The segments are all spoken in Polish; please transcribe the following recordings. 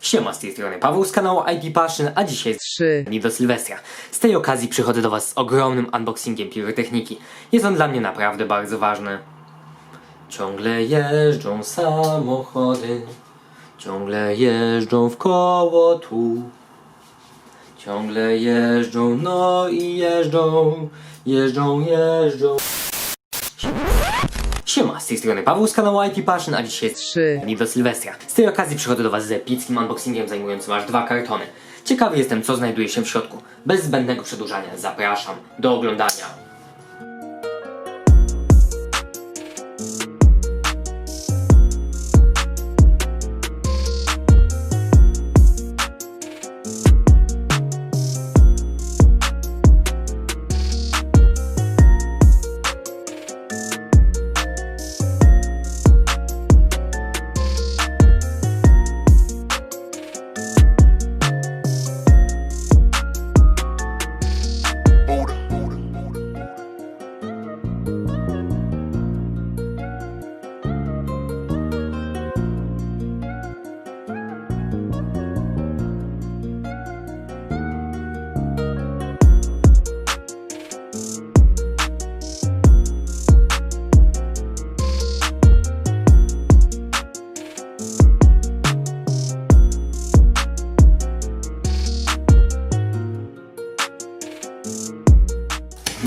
Siema, z tej strony Paweł z kanału IP Passion, a dzisiaj jest 3, dni do Sylwestra. Z tej okazji przychodzę do Was z ogromnym unboxingiem pirotechniki. Jest on dla mnie naprawdę bardzo ważny. Ciągle jeżdżą samochody, ciągle jeżdżą w koło tu. Ciągle jeżdżą, no i jeżdżą, jeżdżą, jeżdżą. Siema, z tej strony Paweł z kanału IP Passion, a dzisiaj jest 3, dni do Sylwestra. Z tej okazji przychodzę do Was z epickim unboxingiem zajmującym aż dwa kartony. Ciekawy jestem, co znajduje się w środku. Bez zbędnego przedłużania zapraszam do oglądania.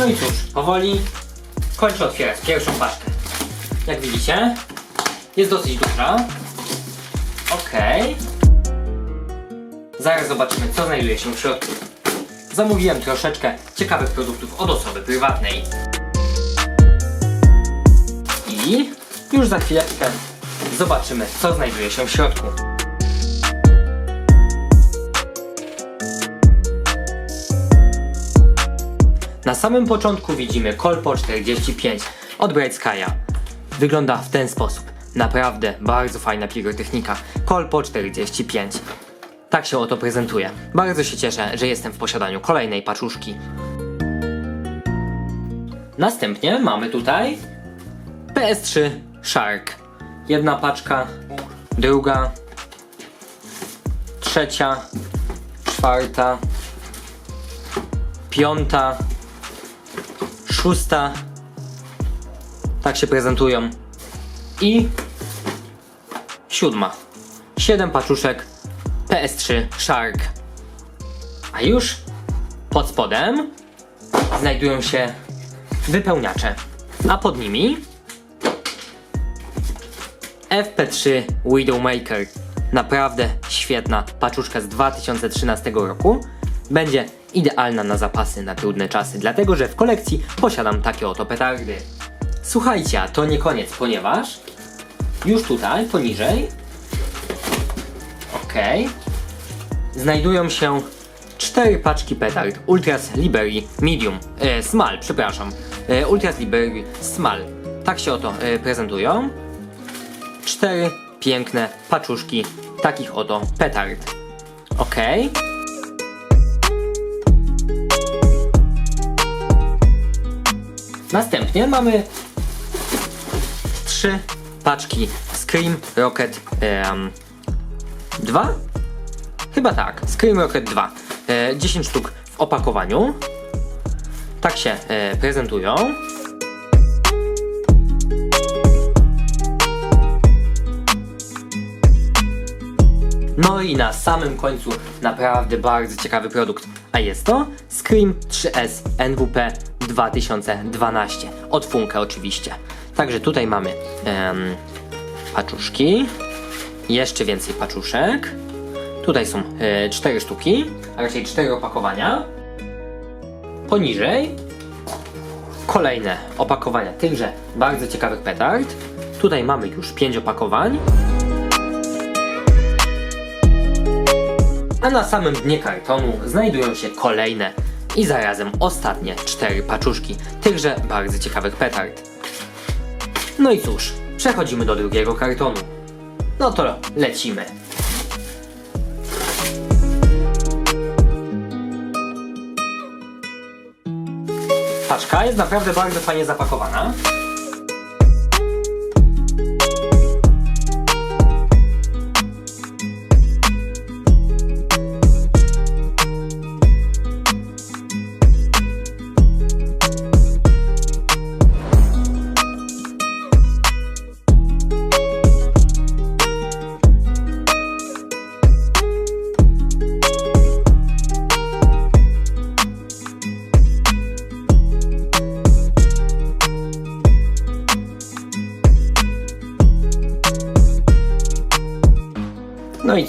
No i cóż, powoli kończę otwierać pierwszą paczkę. Jak widzicie, jest dosyć duża. Okej. Zaraz zobaczymy, co znajduje się w środku. Zamówiłem troszeczkę ciekawych produktów od osoby prywatnej. I już za chwileczkę zobaczymy, co znajduje się w środku. Na samym początku widzimy Colpo 45 od Bright Sky'a. Wygląda w ten sposób. Naprawdę bardzo fajna pirotechnika. Colpo 45. Tak się oto prezentuje. Bardzo się cieszę, że jestem w posiadaniu kolejnej paczuszki. Następnie mamy tutaj PS3 Shark. Jedna paczka, druga, trzecia, czwarta, piąta, szósta. Tak się prezentują. I siódma. Siedem paczuszek PS3 Shark. A już pod spodem znajdują się wypełniacze. A pod nimi FP3 Widowmaker. Naprawdę świetna paczuszka z 2013 roku. Będzie idealna na zapasy na trudne czasy, dlatego że w kolekcji posiadam takie oto petardy. Słuchajcie, a to nie koniec, ponieważ już tutaj, poniżej, ok, znajdują się cztery paczki petard Ultras Liberty Medium, e, Small, przepraszam, e, Ultras Liberty Small. Tak się oto e, prezentują. Cztery piękne paczuszki takich oto petard. Ok. Następnie mamy trzy paczki Scream Rocket em, 2? Chyba tak, Scream Rocket 2. E, 10 sztuk w opakowaniu. Tak się e, prezentują. No i na samym końcu naprawdę bardzo ciekawy produkt, a jest to Scream 3S NWP 2012 od Funka oczywiście. Także tutaj mamy em, paczuszki, jeszcze więcej paczuszek. Tutaj są e, sztuki, a raczej cztery opakowania. Poniżej kolejne opakowania tychże bardzo ciekawych petard. Tutaj mamy już pięć opakowań. A na samym dnie kartonu znajdują się kolejne i zarazem ostatnie cztery paczuszki tychże bardzo ciekawych petard. No i cóż, przechodzimy do drugiego kartonu. No to lecimy. Paczka jest naprawdę bardzo fajnie zapakowana.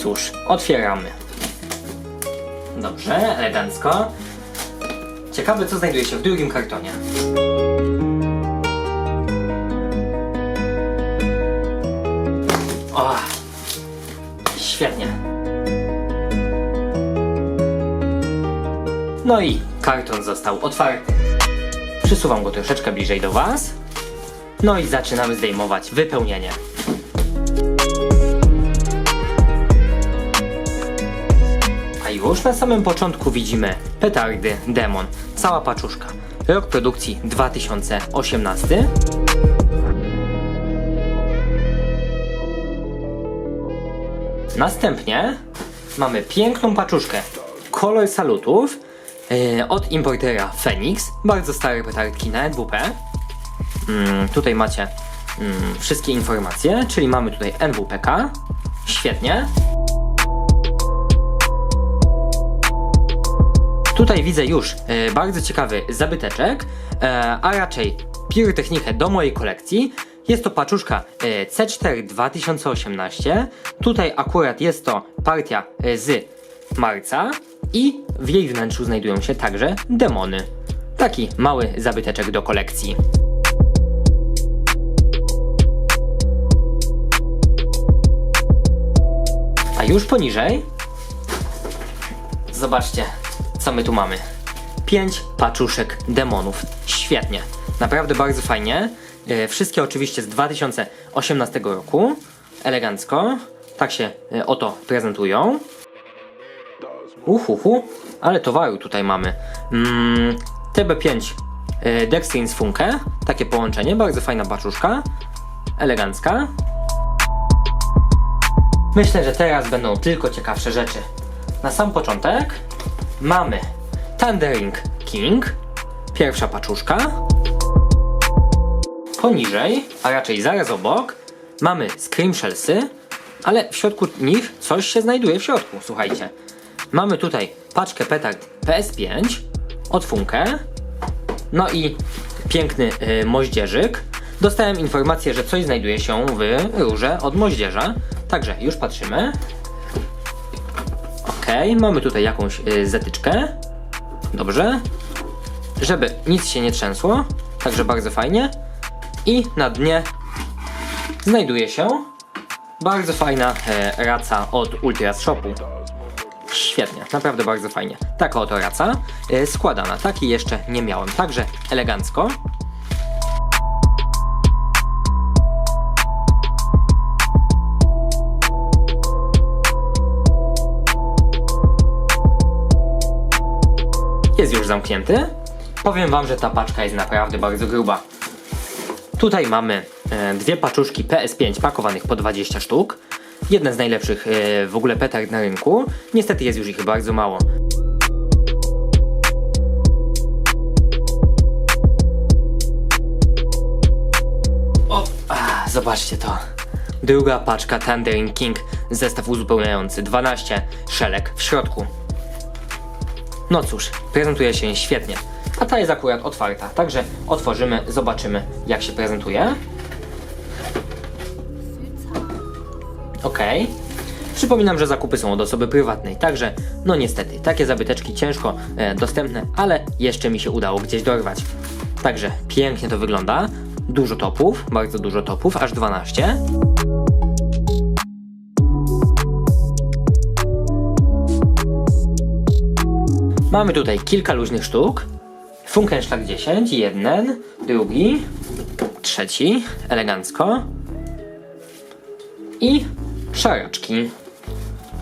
Cóż, otwieramy. Dobrze, elegancko. Ciekawe, co znajduje się w drugim kartonie. O, świetnie. No i karton został otwarty. Przysuwam go troszeczkę bliżej do Was. No i zaczynamy zdejmować wypełnienie. Już na samym początku widzimy petardy Demon. Cała paczuszka. Rok produkcji 2018. Następnie mamy piękną paczuszkę kolor salutów e, od importera Phoenix. Bardzo stare petardki na NWP. Mm, tutaj macie mm, wszystkie informacje, czyli mamy tutaj NWPK. Świetnie. Tutaj widzę już e, bardzo ciekawy zabyteczek, e, a raczej pirotechnikę do mojej kolekcji. Jest to paczuszka e, C4 2018. Tutaj akurat jest to partia e, z marca i w jej wnętrzu znajdują się także demony. Taki mały zabyteczek do kolekcji. A już poniżej Zobaczcie, co my tu mamy. 5 paczuszek demonów. Świetnie. Naprawdę bardzo fajnie. E, Wszystkie oczywiście z 2018 roku. Elegancko. Tak się e, oto prezentują. Uhuhu, ale towaru tutaj mamy. Mm, TB5 e, Dextrin z Funke. Takie połączenie, bardzo fajna paczuszka. Elegancka. Myślę, że teraz będą tylko ciekawsze rzeczy. Na sam początek mamy Thundering King, pierwsza paczuszka. Poniżej, a raczej zaraz obok, mamy Scream Shellsy, ale w środku nich coś się znajduje w środku, słuchajcie. Mamy tutaj paczkę petard PS5 od Funke, no i piękny y, moździerzyk. Dostałem informację, że coś znajduje się w rurze od moździerza, także już patrzymy. Okej, mamy tutaj jakąś y, zatyczkę. Dobrze. Żeby nic się nie trzęsło, także bardzo fajnie. I na dnie znajduje się bardzo fajna e, raca od Ultras Shopu. Świetnie, naprawdę bardzo fajnie. Taka oto raca, e, składana, takiej jeszcze nie miałem, także elegancko. Jest już zamknięty. Powiem wam, że ta paczka jest naprawdę bardzo gruba. Tutaj mamy e, dwie paczuszki PS5 pakowanych po 20 sztuk. Jedne z najlepszych e, w ogóle petard na rynku. Niestety jest już ich bardzo mało. O, a, zobaczcie to. Druga paczka Thundering King, zestaw uzupełniający, 12 szelek w środku. No cóż, prezentuje się świetnie. A ta jest akurat otwarta, także otworzymy, zobaczymy jak się prezentuje. Ok. Przypominam, że zakupy są od osoby prywatnej, także no niestety, takie zabyteczki ciężko e, dostępne, ale jeszcze mi się udało gdzieś dorwać. Także pięknie to wygląda. Dużo topów, bardzo dużo topów, aż 12. Mamy tutaj kilka luźnych sztuk. Funkenschlag 10, jeden, drugi, trzeci, elegancko. I szaraczki.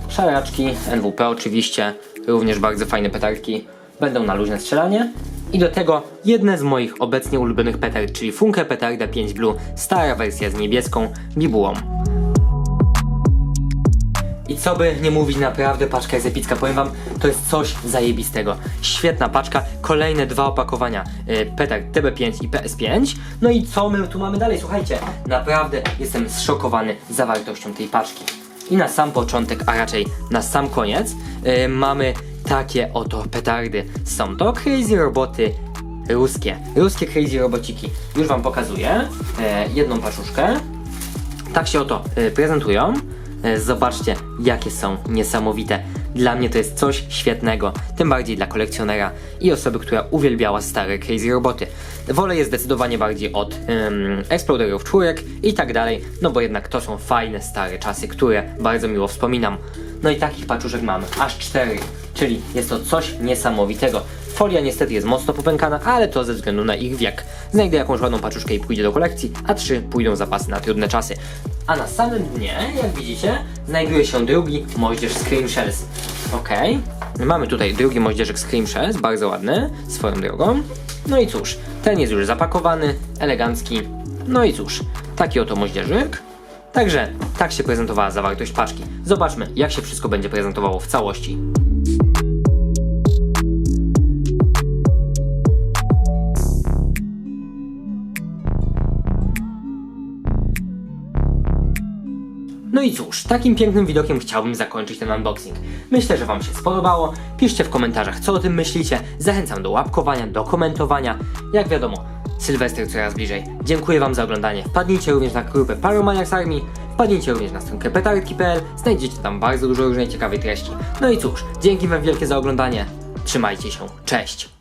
Szaraczki, NWP oczywiście, również bardzo fajne petardki. Będą na luźne strzelanie. I do tego jedne z moich obecnie ulubionych petard, czyli Funke Petarda 5 Blue, stara wersja z niebieską bibułą. I co by nie mówić, naprawdę paczka jest epicka. Powiem wam, to jest coś zajebistego. Świetna paczka, kolejne dwa opakowania yy, petard TB5 i PS5. No i co my tu mamy dalej? Słuchajcie, naprawdę jestem zszokowany zawartością tej paczki. I na sam początek, a raczej na sam koniec, yy, mamy takie oto petardy. Są to crazy roboty ruskie. Ruskie crazy robociki. Już wam pokazuję. E, jedną paczuszkę. Tak się oto y, prezentują. E, Zobaczcie, jakie są niesamowite. Dla mnie to jest coś świetnego, tym bardziej dla kolekcjonera i osoby, która uwielbiała stare Crazy Roboty. Wolę je zdecydowanie bardziej od um, Exploderów czwórek i tak dalej, no bo jednak to są fajne, stare czasy, które bardzo miło wspominam. No i takich paczuszek mamy, aż cztery, czyli jest to coś niesamowitego. Folia niestety jest mocno popękana, ale to ze względu na ich wiek. Znajdę jakąś ładną paczuszkę i pójdzie do kolekcji, a trzy pójdą zapasy na trudne czasy. A na samym dnie, jak widzicie, znajduje się drugi moździerz Scream Shells. Okej, mamy tutaj drugi moździerzek Scream Shells, bardzo ładny, swoją drogą. No i cóż, ten jest już zapakowany, elegancki. No i cóż, taki oto moździerzyk. Także tak się prezentowała zawartość paczki. Zobaczmy, jak się wszystko będzie prezentowało w całości. No i cóż, takim pięknym widokiem chciałbym zakończyć ten unboxing. Myślę, że Wam się spodobało. Piszcie w komentarzach, co o tym myślicie. Zachęcam do łapkowania, do komentowania. Jak wiadomo, Sylwester coraz bliżej. Dziękuję Wam za oglądanie. Wpadnijcie również na grupę Paromaniacs Army. Wpadnijcie również na stronkę petardki.pl. Znajdziecie tam bardzo dużo różnej ciekawej treści. No i cóż, dzięki Wam wielkie za oglądanie. Trzymajcie się. Cześć!